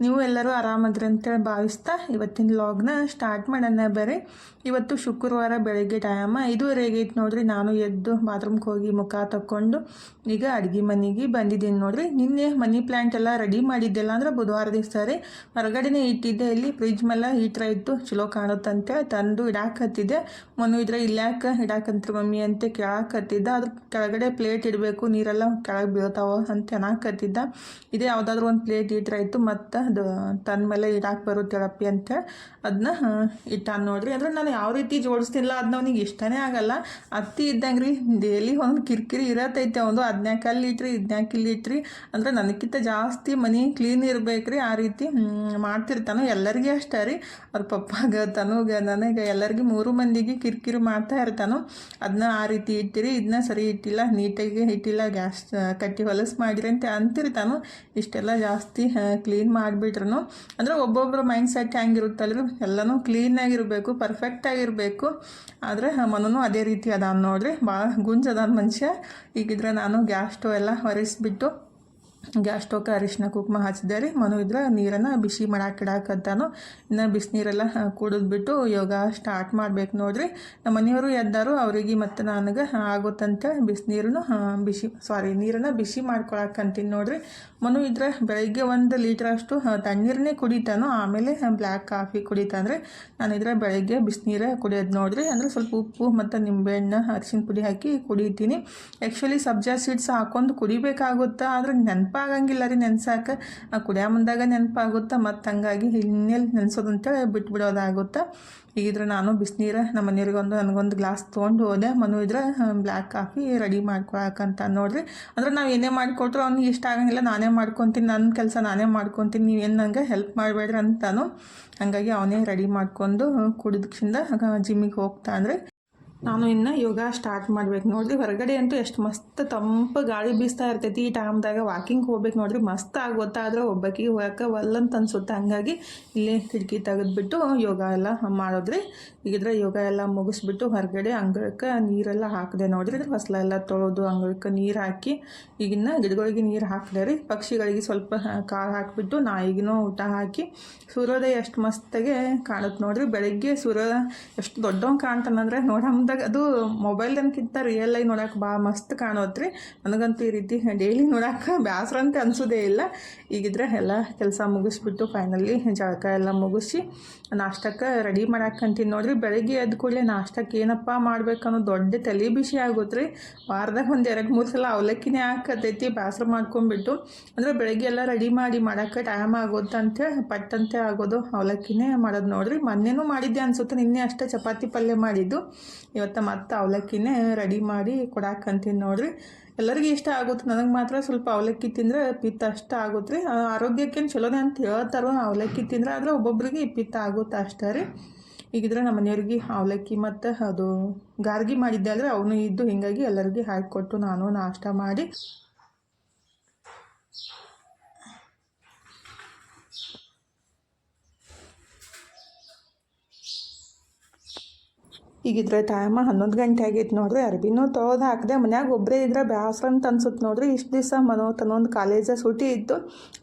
ನೀವು ಎಲ್ಲರೂ ಆರಾಮದ್ರಿ ಅಂತೇಳಿ ಭಾವಿಸ್ತಾ ಇವತ್ತಿನ ಲಾಗ್ನ ಸ್ಟಾರ್ಟ್ ಮಾಡೋಣ ಬೇರೆ ಇವತ್ತು ಶುಕ್ರವಾರ ಬೆಳಗ್ಗೆ ಟೈಮ ಐದುವರೆಗೆ ಐತೆ ನೋಡ್ರಿ. ನಾನು ಎದ್ದು ಬಾತ್ರೂಮ್ಗೆ ಹೋಗಿ ಮುಖ ತಕ್ಕೊಂಡು ಈಗ ಅಡುಗೆ ಮನೆಗೆ ಬಂದಿದ್ದೀನಿ ನೋಡ್ರಿ. ನಿನ್ನೆ ಮನಿ ಪ್ಲ್ಯಾಂಟ್ ಎಲ್ಲ ರೆಡಿ ಮಾಡಿದ್ದೆಲ್ಲ ಅಂದ್ರೆ ಬುಧವಾರ ದಿವಸ ರೀ. ಹೊರಗಡೆನೇ ಇಟ್ಟಿದ್ದೆ. ಇಲ್ಲಿ ಫ್ರಿಜ್ ಮೇಲೆ ಹೀಟ್ರ ಇತ್ತು. ಚಲೋ ಕಾಣುತ್ತಂತೆ ತಂದು ಇಡಾಕತ್ತಿದ್ದೆ ಮನು ಇದ್ರೆ ಇಲ್ಯಾಕ ಇಡಾಕಂತ್ರಿ ಮಮ್ಮಿ ಅಂತ ಕೇಳಾಕತ್ತಿದ್ದ ಅದ್ರ ಕೆಳಗಡೆ ಪ್ಲೇಟ್ ಇಡಬೇಕು. ನೀರೆಲ್ಲ ಕೆಳಗೆ ಬೀಳ್ತಾವ ಅಂತ ಅನ್ನಕತ್ತಿದ್ದ ಇದೇ ಯಾವುದಾದ್ರೂ ಒಂದು ಪ್ಲೇಟ್ ಇಟ್ರೆ ಇತ್ತು. ಮತ್ತು ಅದು ತನ್ನ ಮೇಲೆ ಇದಾಗಿ ಬರುತ್ತೆ ಹೇಳಪ್ಪಿ ಅಂತ. ಅದನ್ನ ಇಟ್ಟಾನ ನೋಡ್ರಿ. ಅಂದ್ರೆ ನಾನು ಯಾವ ರೀತಿ ಜೋಡಿಸ್ತಿಲ್ಲ ಅದನ್ನ ಅವ್ನಿಗೆ ಇಷ್ಟನೇ ಆಗಲ್ಲ. ಅತ್ತಿ ಇದ್ದಂಗೆ ರೀ ಡೇಲಿ ಒಂದು ಕಿರಿಕಿರಿ ಇರತ್ತೈತೆ ಒಂದು ಹದಿನಾಲ್ಕು ಅಲ್ಲಿ ಇಟ್ರಿ ಹದಿನಾಲ್ಕು ಇಲ್ಲಿ ಇಟ್ರಿ ಅಂದ್ರೆ ನನಗಿಂತ ಜಾಸ್ತಿ ಮನೆ ಕ್ಲೀನ್ ಇರಬೇಕು ರೀ ಆ ರೀತಿ ಮಾಡ್ತಿರ್ತಾನು. ಎಲ್ಲರಿಗೆ ಅಷ್ಟೇ ರೀ. ಅವ್ರ ಪಪ್ಪಾಗ, ತನಗ, ನನಗೆ, ಎಲ್ಲರಿಗೆ ಮೂರು ಮಂದಿಗೆ ಕಿರಿಕಿರಿ ಮಾಡ್ತಾ ಇರ್ತಾನು. ಅದನ್ನ ಆ ರೀತಿ ಇಟ್ಟಿರಿ. ಇದನ್ನ ಸರಿ ಇಟ್ಟಿಲ್ಲ, ನೀಟಾಗಿ ಇಟ್ಟಿಲ್ಲ, ಗ್ಯಾಸ್ ಕಟ್ಟಿ ಹೊಲಸು ಮಾಡಿರಿ ಅಂತ ಅಂತಿರ್ತಾನು. ಇಷ್ಟೆಲ್ಲ ಜಾಸ್ತಿ ಕ್ಲೀನ್ ಮಾಡಿಬಿಟ್ರು ಅಂದ್ರೆ ಒಬ್ಬೊಬ್ಬರ ಮೈಂಡ್ ಸೆಟ್ ಹೆಂಗಿರುತ್ತಲ್ರಿ ಎಲ್ಲನೂ ಕ್ಲೀನಾಗಿರಬೇಕು ಪರ್ಫೆಕ್ಟಾಗಿರಬೇಕು ಆದರೆ ಮನೂ ಅದೇ ರೀತಿ ಅದಾನ ನೋಡ್ರಿ. ಭಾಳ ಗುಂಜ್ ಅದಾನ ಮನುಷ್ಯ. ಈಗಿದ್ರೆ ನಾನು ಗ್ಯಾಸ್ ಸ್ಟವ್ ಎಲ್ಲ ಹೊರಿಸ್ಬಿಟ್ಟು ಗ್ಯಾಸ್ ಸ್ಟೋವ್ಗೆ ಅರಿಶಿನ ಕುಂಕುಮ ಹಚ್ಚಿದೆ ರೀ. ಮನು ಇದ್ರೆ ನೀರನ್ನು ಬಿಸಿ ಮಾಡಕ್ಕೆ ಇಡಾಕತ್ತಾನು ಇನ್ನು ಬಿಸಿನೀರೆಲ್ಲ ಕುಡಿದ್ಬಿಟ್ಟು ಯೋಗ ಸ್ಟಾರ್ಟ್ ಮಾಡ್ಬೇಕು ನೋಡ್ರಿ. ನಮ್ಮ ಮನೆಯವರು ಎದ್ದಾರು, ಅವರಿಗೆ ಮತ್ತು ನನಗೆ ಆಗುತ್ತಂತ ಬಿಸಿನೀರನ್ನು ಬಿಸಿ ಸಾರಿ ನೀರನ್ನು ಬಿಸಿ ಮಾಡ್ಕೊಳಕ್ಕಂತೀನಿ ನೋಡ್ರಿ. ಮನು ಇದ್ರೆ ಬೆಳಗ್ಗೆ ಒಂದು ಲೀಟ್ರಷ್ಟು ತಣ್ಣೀರನ್ನೇ ಕುಡಿತಾನೋ. ಆಮೇಲೆ ಬ್ಲ್ಯಾಕ್ ಕಾಫಿ ಕುಡಿತಾನ್ರಿ. ನಾನಿದ್ರೆ ಬೆಳಗ್ಗೆ ಬಿಸಿನೀರೇ ಕುಡಿಯೋದು ನೋಡ್ರಿ. ಅಂದರೆ ಸ್ವಲ್ಪ ಉಪ್ಪು ಮತ್ತು ನಿಂಬೆಹಣ್ಣು, ಅರಿಶಿನ ಪುಡಿ ಹಾಕಿ ಕುಡಿತೀನಿ. ಆ್ಯಕ್ಚುಲಿ ಸಬ್ಜಾ ಸೀಡ್ಸ್ ಹಾಕೊಂಡು ಕುಡಿಬೇಕಾಗುತ್ತಾ? ಆದ್ರೆ ನೆನಪಾಗಂಗಿಲ್ಲ ರೀ ನೆನ್ಸಾಕ. ಆ ಕುಡಿಯೋ ಮುಂದಾಗ ನೆನಪಾಗುತ್ತಾ, ಮತ್ತು ಹಂಗಾಗಿ ಇನ್ನೆಲ್ಲಿ ನೆನೆಸೋದು ಅಂತೇಳಿ ಬಿಟ್ಬಿಡೋದಾಗುತ್ತೆ ಈಗಿದ್ರೆ ನಾನು ಬಿಸಿನೀರು ನಮ್ಮ ಮನೆಯವ್ರಿಗೊಂದು, ನನಗೊಂದು ಗ್ಲಾಸ್ ತೊಗೊಂಡು ಹೋದೆ. ಮನು ಇದ್ರೆ ಬ್ಲ್ಯಾಕ್ ಕಾಫಿ ರೆಡಿ ಮಾಡ್ಕೊಳಕಂತ ನೋಡಿರಿ. ಅಂದ್ರೆ ನಾವು ಏನೇ ಮಾಡಿಕೊಟ್ರು ಅವ್ನಿಗೆ ಇಷ್ಟ ಆಗಂಗಿಲ್ಲ, ನಾನೇ ಮಾಡ್ಕೊತೀನಿ ನನ್ನ ಕೆಲಸ ನಾನೇ ಮಾಡ್ಕೊತೀನಿ ನೀವೇನು ನನಗೆ ಹೆಲ್ಪ್ ಮಾಡಬೇಡ್ರಿ ಅಂತಾನು. ಹಂಗಾಗಿ ಅವನೇ ರೆಡಿ ಮಾಡ್ಕೊಂಡು ಕುಡಿದ್ಕಿಂದ ಜಿಮ್ಮಿಗೆ ಹೋಗ್ತಾ ಅಂದರೆ. ನಾನು ಇನ್ನು ಯೋಗ ಸ್ಟಾರ್ಟ್ ಮಾಡ್ಬೇಕು. ನೋಡ್ರಿ ಹೊರಗಡೆ ಅಂತೂ ಎಷ್ಟು ಮಸ್ತ್ ತಂಪು ಗಾಳಿ ಬೀಸ್ತಾ ಇರ್ತೈತಿ. ಈ ಟೈಮ್ದಾಗ ವಾಕಿಂಗ್ ಹೋಗ್ಬೇಕು ನೋಡ್ರಿ. ಮಸ್ತ್ ಆಗೋತ್ತಾದ್ರೆ ಒಬ್ಬಾಕಿ ಹೋಗಕ್ಕೆ ಒಲ್ಲಂತ ಅನ್ಸುತ್ತೆ. ಹಂಗಾಗಿ ಇಲ್ಲಿ ಕಿಟಕಿ ತೆಗೆದ್ಬಿಟ್ಟು ಯೋಗ ಎಲ್ಲ ಮಾಡೋದ್ರಿ. ಈಗಿದ್ರೆ ಯೋಗ ಎಲ್ಲ ಮುಗಿಸ್ಬಿಟ್ಟು ಹೊರಗಡೆ ಅಂಗಳಕ್ಕೆ ನೀರೆಲ್ಲ ಹಾಕಿದೆ ನೋಡ್ರಿ. ಇದ್ರ ಹೊಸ್ಲ ಎಲ್ಲ ತೊಳೆದು ಅಂಗಳಕ್ಕೆ ನೀರು ಹಾಕಿ ಈಗಿನ್ನ ಗಿಡಗಳಿಗೆ ನೀರು ಹಾಕಿದೆ ರೀ. ಪಕ್ಷಿಗಳಿಗೆ ಸ್ವಲ್ಪ ಕಾಳು ಹಾಕಿಬಿಟ್ಟು ನಾಯಿಗಿನೂ ಊಟ ಹಾಕಿ ಸೂರ್ಯೋದಯ ಎಷ್ಟು ಮಸ್ತಾಗೆ ಕಾಣುತ್ತೆ ನೋಡ್ರಿ. ಬೆಳಗ್ಗೆ ಸೂರ್ಯ ಎಷ್ಟು ದೊಡ್ಡವಂಗೆ ಕಾಣ್ತಾನಂದ್ರೆ ನೋಡಮ್ದಾಗ ಅದು ಮೊಬೈಲ್ದನ್ಕಿಂತ ರಿಯಲ್ ಆಗಿ ನೋಡಕ್ಕೆ ಭಾಳ ಮಸ್ತ್ ಕಾಣೋತ್ರಿ. ನನಗಂತೂ ಈ ರೀತಿ ಡೈಲಿ ನೋಡಕ್ಕೆ ಬೇಸರ ಅಂತ ಅನಿಸೋದೇ ಇಲ್ಲ. ಈಗಿದ್ರೆ ಎಲ್ಲ ಕೆಲಸ ಮುಗಿಸ್ಬಿಟ್ಟು ಫೈನಲಿ ಜಳಕ ಎಲ್ಲ ಮುಗಿಸಿ ನಾಷ್ಟಕ್ಕೆ ರೆಡಿ ಮಾಡಾಕಂತೀನಿ ನೋಡ್ರಿ. ಬೆಳಗ್ಗೆ ಎದ್ದ ಕೂಡಲೇ ನಾಷ್ಟಕ್ಕೆ ಏನಪ್ಪ ಮಾಡ್ಬೇಕು ಅನ್ನೋ ದೊಡ್ಡ ತಲೆ ಬಿಸಿ ಆಗುತ್ತೆ ವಾರದಾಗ ಒಂದು ಎರಡು ಮೂರು ಸಲ ಅವಲಕ್ಕಿನೇ ಹಾಕತೈತಿ ಬೇಸರ ಮಾಡ್ಕೊಂಡ್ಬಿಟ್ಟು. ಅಂದರೆ ಬೆಳಗ್ಗೆ ಎಲ್ಲ ರೆಡಿ ಮಾಡಿ ಮಾಡೋಕ್ಕೆ ಟೈಮ್ ಆಗೋದು ಅಂತೇಳಿ ಪಟ್ಟಂತೆ ಆಗೋದು ಅವಲಕ್ಕಿನೇ ಮಾಡೋದು ನೋಡ್ರಿ. ಮೊನ್ನೆನೂ ಮಾಡಿದ್ದೆ ಅನ್ಸುತ್ತೆ, ನಿನ್ನೆ ಅಷ್ಟೇ ಚಪಾತಿ ಪಲ್ಯ ಮಾಡಿದ್ದು. ಇವತ್ತು ಮತ್ತೆ ಅವಲಕ್ಕಿನೇ ರೆಡಿ ಮಾಡಿ ಕೊಡಾಕಂತೀನಿ ನೋಡ್ರಿ. ಎಲ್ಲರಿಗೂ ಇಷ್ಟ ಆಗುತ್ತೆ. ನನಗೆ ಮಾತ್ರ ಸ್ವಲ್ಪ ಅವಲಕ್ಕಿ ತಿಂದರೆ ಪಿತ್ತ ಅಷ್ಟ ಆಗುತ್ತೆ. ರೀ ಆರೋಗ್ಯಕ್ಕೇನು ಚಲೋನೇ ಅಂತ ಹೇಳ್ತಾರೋ ಅವಲಕ್ಕಿ ತಿಂದರೆ ಆದರೆ ಒಬ್ಬೊಬ್ರಿಗೆ ಪಿತ್ತ ಆಗುತ್ತೆ ಅಷ್ಟೇ ರೀ. ಈಗಿದ್ರೆ ನಮ್ಮ ಮನೆಯವ್ರಿಗೆ ಅವಲಕ್ಕಿ ಮತ್ತು ಅದು ಗಾರ್ಗಿ ಮಾಡಿದ್ದೆ ಆದರೆ ಅವನು ಇದ್ದು ಹೀಗಾಗಿ ಎಲ್ಲರಿಗೂ ಹಾಕಿಕೊಟ್ಟು ನಾನು ನಾಷ್ಟ ಮಾಡಿ ಈಗಿದ್ರೆ ಟೈಮ ಹನ್ನೊಂದು ಗಂಟೆ ಆಗೈತೆ ನೋಡ್ರಿ, ಅರ್ಬಿನೂ ತೊಳೆದು ಹಾಕಿದೆ ಮನ್ಯಾಗ ಒಬ್ಬರೇ ಇದ್ರೆ ಬ್ಯಾಸ್ರ ಅಂತ ಅನ್ಸುತ್ತೆ ನೋಡ್ರಿ. ಇಷ್ಟು ದಿವಸ ಮನೋ ತನ್ನೊಂದು ಕಾಲೇಜ ಸೂಟಿ ಇತ್ತು.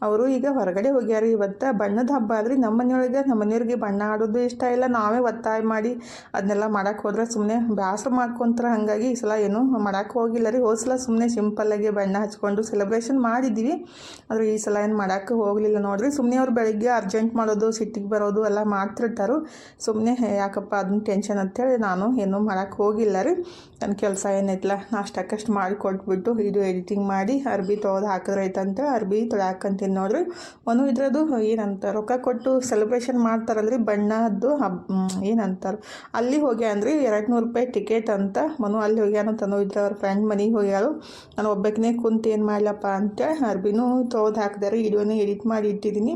ಅವರು ಈಗ ಹೊರಗಡೆ ಹೋಗ್ಯಾರ. ಇವತ್ತು ಬಣ್ಣದ ಹಬ್ಬ ಆದ್ರಿ. ನಮ್ಮ ಮನೆಯೊಳಗೆ ನಮ್ಮ ಮನೆಯವ್ರಿಗೆ ಬಣ್ಣ ಆಡೋದು ಇಷ್ಟ ಇಲ್ಲ. ನಾವೇ ಒತ್ತಾಯ ಮಾಡಿ ಅದನ್ನೆಲ್ಲ ಮಾಡಕ್ಕೆ ಹೋದ್ರೆ ಸುಮ್ಮನೆ ಬ್ಯಾಸ್ರ ಮಾಡ್ಕೊಂತಾರೆ ಹಾಗಾಗಿ ಈ ಸಲ ಏನು ಮಾಡಕ್ಕೆ ಹೋಗಿಲ್ಲ ರೀ. ಹೋದ ಸಲ ಸುಮ್ಮನೆ ಸಿಂಪಲ್ಲಾಗಿ ಬಣ್ಣ ಹಚ್ಕೊಂಡು ಸೆಲೆಬ್ರೇಷನ್ ಮಾಡಿದ್ದೀವಿ ಆದರೆ ಈ ಸಲ ಏನು ಮಾಡೋಕ್ಕೆ ಹೋಗಲಿಲ್ಲ ನೋಡ್ರಿ. ಸುಮ್ಮನೆ ಅವ್ರು ಬೆಳಿಗ್ಗೆ ಅರ್ಜೆಂಟ್ ಮಾಡೋದು, ಸಿಟ್ಟಿಗೆ ಬರೋದು ಎಲ್ಲ ಮಾಡ್ತಿರ್ತಾರೆ. ಸುಮ್ಮನೆ ಯಾಕಪ್ಪ ಅದನ್ನ ಟೆನ್ಷನ್ ಅಂತೇಳಿ ನಾನು ಏನೂ ಮಾಡೋಕ್ಕೆ ಹೋಗಿಲ್ಲ ರೀ. ನನ್ನ ಕೆಲಸ ಏನೈತಲ್ಲ ನಾಷ್ಟಕ್ಕಷ್ಟು ಮಾಡಿ ಕೊಟ್ಬಿಟ್ಟು ಇದು ಎಡಿಟಿಂಗ್ ಮಾಡಿ ಅರ್ಬಿ ತೊಳೆದು ಹಾಕಿದ್ರೆ ಐತಂತ ಅರ್ಬಿ ತೊಳ್ಯಾಕಂತೀನಿ ನೋಡಿರಿ. ಮನು ಇದ್ರದ್ದು ಏನಂತ, ರೊಕ್ಕ ಕೊಟ್ಟು ಸೆಲೆಬ್ರೇಷನ್ ಮಾಡ್ತಾರಲ್ರಿ, ಬಣ್ಣದ್ದು ಹಬ್ ಏನಂತಾರೆ. ಅಲ್ಲಿ ಹೋಗಿ ಅಂದ್ರಿ ಎರಡು ನೂರು ರೂಪಾಯಿ ಟಿಕೆಟ್ ಅಂತ. ಮನು ಅಲ್ಲಿ ಹೋಗ್ಯಾನ, ತನೋ ಇದ್ರ ಅವ್ರ ಫ್ರೆಂಡ್ ಮನೆಗೆ ಹೋಗ್ಯಾಳು. ನಾನು ಒಬ್ಬಕ್ಕೇ ಕುಂತು ಏನು ಮಾಡ್ಲಪ್ಪ ಅಂತ ಅರ್ಬಿನೂ ತೊಳೆದು ಹಾಕಿದಾರೆ ವಿಡಿಯೋನೇ ಎಡಿಟ್ ಮಾಡಿ ಇಟ್ಟಿದ್ದೀನಿ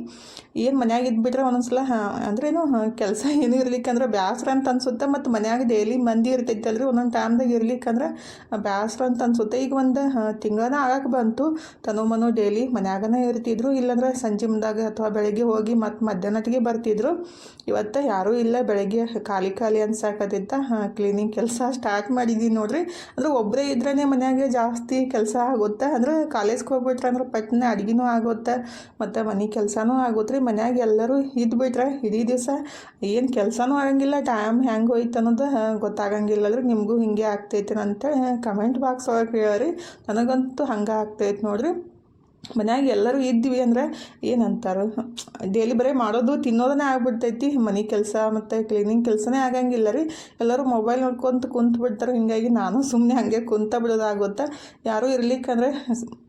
ಏನು ಮನ್ಯಾಗ ಇದ್ಬಿಟ್ರೆ ಒಂದೊಂದ್ಸಲ ಅಂದ್ರೇನು ಕೆಲಸ ಏನೂ ಇರ್ಲಿಕ್ಕಂದ್ರೆ ಬ್ಯಾಸ್ರ ಅಂತ ಅನ್ಸುತ್ತೆ, ಮತ್ತು ಮನ್ಯಾಗ ಡೈಲಿ ಮಂದಿ ಇರ್ತೈತಲ್ರಿ, ಒಂದೊಂದು ಟೈಮ್ದಾಗ ಇರ್ಲಿಕ್ಕಂದ್ರೆ ಬ್ಯಾಸ್ರ ಅಂತ ಅನ್ಸುತ್ತೆ. ಈಗ ಒಂದು ತಿಂಗಳನ ಆಗಕ್ಕೆ ಬಂತು, ತನು ಮನು ಡೈಲಿ ಮನ್ಯಾಗನೇ ಇರ್ತಿದ್ರು, ಇಲ್ಲಾಂದ್ರೆ ಸಂಜೆ ಮುಂದಾಗ ಅಥವಾ ಬೆಳಗ್ಗೆ ಹೋಗಿ ಮತ್ತು ಮಧ್ಯಾಹ್ನಟ್ಟಿಗೆ ಬರ್ತಿದ್ರು. ಇವತ್ತು ಯಾರೂ ಇಲ್ಲ, ಬೆಳಗ್ಗೆ ಖಾಲಿ ಖಾಲಿ ಅನ್ಸಾಕತ್ತಿತ್ತ ಕ್ಲೀನಿಂಗ್ ಕೆಲಸ ಸ್ಟಾರ್ಟ್ ಮಾಡಿದ್ದೀನಿ ನೋಡ್ರಿ. ಅಂದ್ರೆ ಒಬ್ಬರೇ ಇದ್ರೇ ಮನ್ಯಾಗ ಜಾಸ್ತಿ ಕೆಲಸ ಆಗುತ್ತೆ, ಅಂದ್ರೆ ಕಾಲೇಜ್ಗೆ ಹೋಗ್ಬಿಟ್ರೆ ಅಂದ್ರೆ ಪಟ್ನ ಅಡುಗೆನೂ ಆಗುತ್ತೆ, ಮತ್ತು ಮನೆ ಕೆಲಸನೂ ಆಗುತ್ತೆ ರೀ ಮನ್ಯಾಗ ಎಲ್ಲರೂ ಇದ್ಬಿಟ್ರೆ ಇಡೀ ದಿವಸ ಏನು ಕೆಲಸನೂ ಆಗಂಗಿಲ್ಲ ಟೈಮ್ ಹೆಂಗೆ ಹೋಯ್ತು ಅನ್ನೋದು ಗೊತ್ತಾಗಂಗಿಲ್ಲ ಅಂದ್ರೆ ನಿಮಗೂ ಹಿಂಗೆ ಆಗ್ತೈತೆ ಅಂತ ಕಮೆಂಟ್ ಬಾಕ್ಸ್ ಒಳಗೆ ಹೇಳ್ರಿ ನನಗಂತೂ ಹಂಗೆ ಆಗ್ತೈತೆ ನೋಡ್ರಿ. ಮನ್ಯಾಗ ಎಲ್ಲರೂ ಇದ್ವಿ ಅಂದ್ರೆ ಏನಂತಾರೆ? ಡೈಲಿ ಬರೀ ಮಾಡೋದು ತಿನ್ನೋದನ್ನೇ ಆಗ್ಬಿಡ್ತೈತಿ. ಮನೆ ಕೆಲಸ ಮತ್ತು ಕ್ಲೀನಿಂಗ್ ಕೆಲಸನೇ ಆಗಂಗಿಲ್ಲ ರೀ. ಎಲ್ಲರೂ ಮೊಬೈಲ್ ನೋಡ್ಕೊಂತ ಕುಂತು ಬಿಡ್ತಾರೆ. ಹಿಂಗಾಗಿ ನಾನು ಸುಮ್ಮನೆ ಹಾಗೆ ಕುಂತ ಬಿಡೋದಾಗುತ್ತೆ. ಯಾರೂ ಇರ್ಲಿಕ್ಕಂದ್ರೆ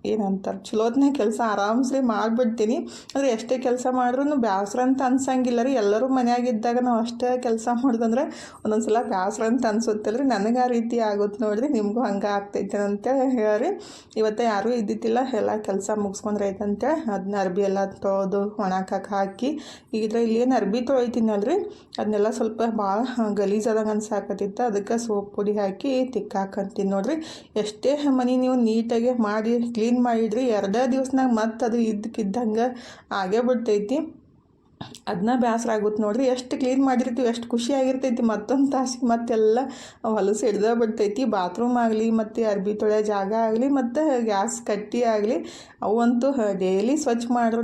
ಏನಂತಾರೆ? ಚಲೋದನ್ನೇ ಕೆಲಸ ಆರಾಮ್ಸ್ರಿ ಮಾಡಿಬಿಡ್ತೀನಿ. ಅಂದರೆ ಎಷ್ಟೇ ಕೆಲಸ ಮಾಡಿದ್ರೂ ಬ್ಯಾಸ್ರ ಅಂತ ಅನ್ಸಂಗಿಲ್ಲ ರೀ. ಎಲ್ಲರೂ ಮನೆಯಾಗಿದ್ದಾಗ ನಾವು ಅಷ್ಟೇ ಕೆಲಸ ಮಾಡೋದಂದ್ರೆ ಒಂದೊಂದು ಸಲ ಬ್ಯಾಸ್ರ ಅಂತ ಅನ್ಸುತ್ತಲ್ಲ ರೀ ನನಗೆ ಆ ರೀತಿ ಆಗುತ್ತೆ ನೋಡ್ರಿ. ನಿಮಗೂ ಹಂಗೆ ಆಗ್ತೈತೆ ಅಂತ ಹೇಳಿ. ಇವತ್ತು ಯಾರೂ ಇದ್ದಿದ್ದಿಲ್ಲ. ಎಲ್ಲ ಕೆಲಸ ಮುಗಿಸ್ಕೊಂಡ್ರೆ ಆಯ್ತಂತೆ ಅದನ್ನ ಅರ್ಬಿ ಎಲ್ಲ ತೊಳೆದು ಒಣಗಾಕಕ್ಕೆ ಹಾಕಿ, ಈಗ ಇದ್ರ ಇಲ್ಲಿ ಏನು ಅರ್ಬಿ ತೊಳಿತೀನಲ್ರಿ? ಅದನ್ನೆಲ್ಲ ಸ್ವಲ್ಪ ಭಾಳ ಗಲೀಜಾದಂಗೆ ಅನ್ಸಾಕತ್ತಿತ್ತು. ಅದಕ್ಕೆ ಸೋಪ್ ಪುಡಿ ಹಾಕಿ ತಿಕ್ಕಾಕಂತೀನಿ ನೋಡ್ರಿ. ಎಷ್ಟೇ ಮನೆ ನೀವು ನೀಟಾಗಿ ಮಾಡಿ, ಕ್ಲೀನ್ ಮಾಡಿದ್ರಿ, ಎರಡೇ ದಿವ್ಸನಾಗ ಮತ್ತೆ ಅದು ಇದ್ದಕ್ಕಿದ್ದಂಗೆ ಆಗೇ ಬಿಡ್ತೈತಿ. ಅದನ್ನ ಬೇಸರ ಆಗುತ್ತೆ ನೋಡ್ರಿ. ಎಷ್ಟು ಕ್ಲೀನ್ ಮಾಡಿರ್ತೀವಿ, ಎಷ್ಟು ಖುಷಿಯಾಗಿರ್ತೈತಿ ಮತ್ತೊಂದು ತಾಸಿಗೆ ಮತ್ತೆಲ್ಲ ಹೊಲಸು ಹಿಡ್ದ ಬಿಡ್ತೈತಿ. ಬಾತ್ರೂಮ್ ಆಗಲಿ, ಮತ್ತು ಅರ್ಬಿ ತೊಳೆಯೋ ಜಾಗ ಆಗಲಿ, ಮತ್ತು ಗ್ಯಾಸ್ ಕಟ್ಟಿ ಆಗಲಿ, ಅವಂತೂ ಡೈಲಿ ಸ್ವಚ್ಛ ಮಾಡ್ರೂ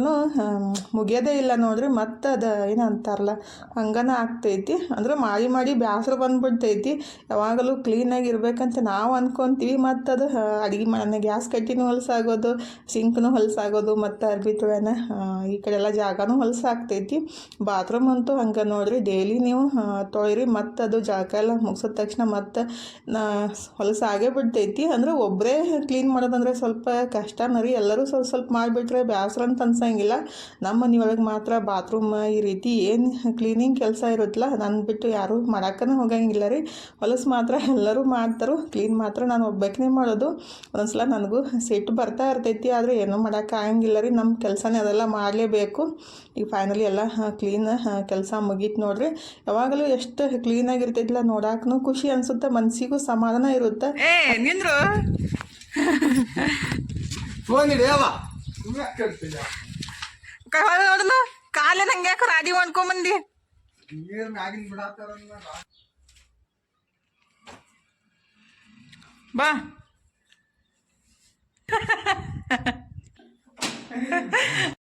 ಮುಗಿಯೋದೇ ಇಲ್ಲ ನೋಡ್ರಿ. ಮತ್ತು ಅದು ಏನು ಅಂತಾರಲ್ಲ, ಹಂಗನ ಆಗ್ತೈತಿ. ಅಂದ್ರೆ ಮಾಡಿ ಮಾಡಿ ಬೇಸರ ಬಂದುಬಿಡ್ತೈತಿ. ಯಾವಾಗಲೂ ಕ್ಲೀನಾಗಿ ಇರಬೇಕಂತ ನಾವು ಅನ್ಕೊತೀವಿ. ಮತ್ತು ಅದು ಅಡುಗೆ ಮಾಡೋಣ ಗ್ಯಾಸ್ ಕಟ್ಟಿನೂ ಹೊಲಸಾಗೋದು ಸಿಂಕ್ನೂ ಹೊಲಸಾಗೋದು, ಮತ್ತು ಅರ್ಬಿ ತೊಳೆನ ಈ ಕಡೆ ಎಲ್ಲ ಜಾಗನೂ ಹೊಲಸಾಗ್ತೈತಿ. ಐತಿ ಬಾತ್ರೂಮ್ ಅಂತೂ ಹಂಗೆ ನೋಡ್ರಿ ಡೈಲಿ ನೀವು ತೊಳಿರಿ, ಮತ್ತು ಅದು ಜಾಗ ಎಲ್ಲ ಮುಗಿಸಿದ ತಕ್ಷಣ ಮತ್ತು ಆಗೇ ಬಿಡ್ತೈತಿ. ಅಂದ್ರೆ ಒಬ್ಬರೇ ಕ್ಲೀನ್ ಮಾಡೋದಂದ್ರೆ ಸ್ವಲ್ಪ ಕಷ್ಟನ ರೀ. ಎಲ್ಲರೂ ಸ್ವಲ್ಪ ಸ್ವಲ್ಪ ಮಾಡಿಬಿಟ್ರೆ ಬೇಸರ ಅಂತ ಅನ್ಸಂಗಿಲ್ಲ ನಮ್ಮ ಮನೆಯೊಳಗೆ ಮಾತ್ರ ಬಾತ್ರೂಮ್ ಈ ರೀತಿ ಏನು ಕ್ಲೀನಿಂಗ್ ಕೆಲಸ ಇರುತ್ತಲ್ಲ ನಾನು ಬಿಟ್ಟು ಯಾರೂ ಮಾಡೋಕ್ಕೂ ಹೋಗಂಗಿಲ್ಲ ರೀ. ಹೊಲಸು ಮಾತ್ರ ಎಲ್ಲರೂ ಮಾಡ್ತಾರೋ. ಕ್ಲೀನ್ ಮಾತ್ರ ನಾನು ಒಬ್ಬಾಕಿನೇ ಮಾಡೋದು. ಒಂದ್ಸಲ ನನಗೂ ಸಿಟ್ಟು ಬರ್ತಾ ಇರ್ತೈತಿ, ಆದರೆ ಏನೂ ಮಾಡೋಕ್ಕಾಗಂಗಿಲ್ಲ ರೀ. ನಮ್ಮ ಕೆಲಸನೇ ಅದೆಲ್ಲ ಮಾಡಲೇಬೇಕು. ಈಗ ಫೈನಲಿ ಎಲ್ಲ ಕ್ಲೀನ್ ಕೆಲಸ ಮುಗೀತು ನೋಡ್ರಿ. ಯಾವಾಗಲೂ ಎಷ್ಟು ಕ್ಲೀನಾಗಿರ್ತೈತಿಲ್ಲ ನೋಡಾಕನು ಖುಷಿ ಅನ್ಸುತ್ತೆ ಮನಸ್ಸಿಗೂ ಸಮಾಧಾನ ಇರುತ್ತೆ. ಏ ನಿಂದ್ರು? ನೋಡಲ್ಲ ಕಾಲೇನ ರಾಡಿ ಬಾ.